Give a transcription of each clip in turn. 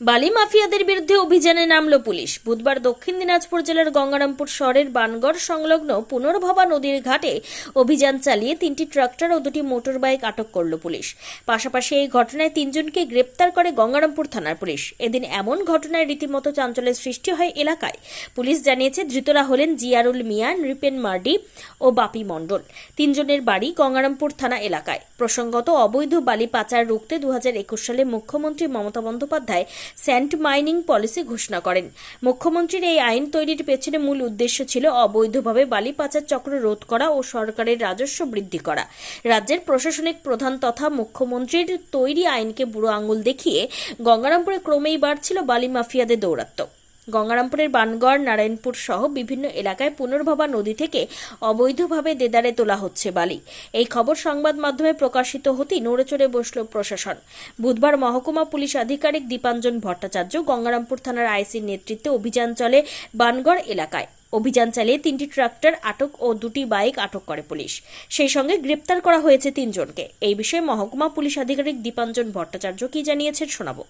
বালি মাফিয়াদের বিরুদ্ধে অভিযানে নামল পুলিশ। বুধবার দক্ষিণ দিনাজপুর জেলার গঙ্গারামপুর শহরের বানগড় সংলগ্ন পুনর্ভবা নদীর ঘাটে অভিযান চালিয়ে তিনটি ট্রাক্টর ও দুটি মোটর বাইক আটক করল পুলিশ। পাশাপাশি এই ঘটনায় তিনজনকে গ্রেপ্তার করে গঙ্গারামপুর থানার পুলিশ। এদিন এমন ঘটনায় রীতিমতো চাঞ্চল্যের সৃষ্টি হয় এলাকায়। পুলিশ জানিয়েছে, ধৃতরা হলেন জিয়ারুল মিয়া, নৃপেন মার্ডি ও বাপি মণ্ডল। তিনজনের বাড়ি গঙ্গারামপুর থানা এলাকায়। প্রসঙ্গত, অবৈধ বালি পাচার রুখতে দু হাজার একুশ সালে মুখ্যমন্ত্রী Mamata Bandyopadhyay sand mining policy ঘোষণা করেন। মুখ্যমন্ত্রীর এই আইন তৈরির পেছনে মূল উদ্দেশ্য ছিল অবৈধভাবে বালি পাচার চক্র রোধ করা ও সরকারের রাজস্ব বৃদ্ধি করা। রাজ্যের প্রশাসনিক প্রধান তথা মুখ্যমন্ত্রীর তৈরি আইনকে বুড়ো আঙুল দেখিয়ে গঙ্গারামপুরে ক্রমেই বাড়ছিল বালি মাফিয়াদের দৌরাত্ম্য। গঙ্গারামপুরের বানগড়, নারায়ণপুর সহ বিভিন্ন এলাকায় পুনর্ভবা নদী থেকে অবৈধভাবে দেদারে তোলা হচ্ছে বালি। এই খবর সংবাদ মাধ্যমে প্রকাশিত হতেই নড়ে চড়ে বসল প্রশাসন। বুধবার মহকুমা পুলিশ আধিকারিক দীপাঞ্জন ভট্টাচার্য গঙ্গারামপুর থানার আইসির নেতৃত্বে অভিযান চলে বানগড় এলাকায়। অভিযান চালিয়ে তিনটি ট্রাক্টর আটক ও দুটি বাইক আটক করে পুলিশ। সেই সঙ্গে গ্রেপ্তার করা হয়েছে তিনজনকে। এই বিষয়ে মহকুমা পুলিশ আধিকারিক দীপাঞ্জন ভট্টাচার্য কি জানিয়েছেন শোনাবো।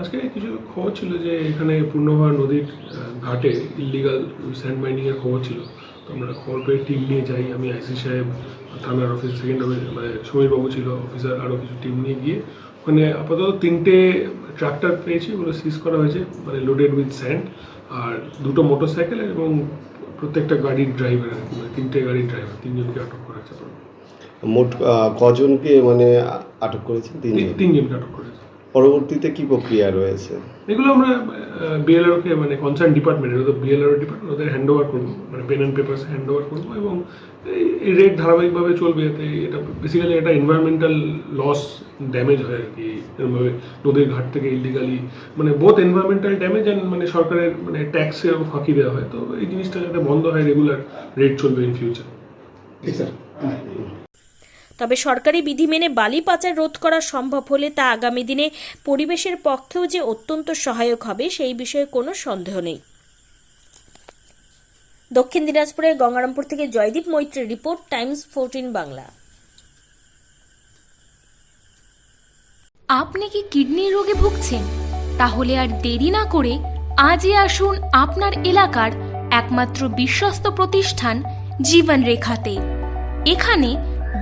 আজকে কিছু খবর ছিল যে এখানে পূর্ণভা নদীর ঘাটে ইলিগাল স্যান্ড মাইনিংয়ের খবর ছিল। তো আমরা খবর পেয়ে টিম নিয়ে যাই। আমি আইসি সাহেব থানার অফিস সেকেন্ড মানে সমীরবাবু ছিল অফিসার আরও কিছু টিম নিয়ে গিয়ে ওখানে আপাতত তিনটে ট্রাক্টর পেয়েছি ওগুলো সিজ করা হয়েছে মানে লোডেড উইথ স্যান্ড আর দুটো মোটর সাইকেল এবং প্রত্যেকটা গাড়ির ড্রাইভার মানে তিনটে গাড়ির ড্রাইভার তিনজনকে আটক করা হয়েছে। মোট কজনকে মানে আটক করেছেন তিনজন। তিনজনকে আটক করেছে। পরবর্তীতে কি প্রক্রিয়া রয়েছে? এগুলো আমরা বিএলআরকে মানে কনসার্ন ডিপার্টমেন্ট ওদের বিএলআর ডিপার্টমেন্ট ওদের হ্যান্ড ওভার করব মানে pen and papers hand over করব এবং এই- রেট ধারাবাহিকভাবে চলবে এতে এটা বেসিক্যালি একটা এনভায়রনমেন্টাল লস ড্যামেজ হয় আর কি এরকমভাবে নদীর ঘাট থেকে ইলিগালি মানে বোথ এনভায়রনমেন্টাল ড্যামেজ অ্যান্ড মানে সরকারের মানে ট্যাক্সের ফাঁকি দেওয়া হয়। তো এই জিনিসটা যাতে বন্ধ হয় রেগুলার রেট চলবে ইন ফিউচার তবে সরকারি বিধি মেনে বালি পাচার রোধ করা সম্ভব হলে তা আগামী দিনে পরিবেশের পক্ষেও যে অত্যন্ত সহায়ক হবে, সেই বিষয়ে কোনো সন্দেহ নেই। দক্ষিণ দিনাজপুরের গঙ্গারামপুর থেকে জয়দীপ মৈত্রের রিপোর্ট, টাইমস ফোরটিন বাংলা। আপনি কি কিডনির রোগে ভুগছেন? তাহলে আর দেরি না করে আজই আসুন আপনার এলাকার একমাত্র বিশ্বস্ত প্রতিষ্ঠান জীবন রেখাতে এখানে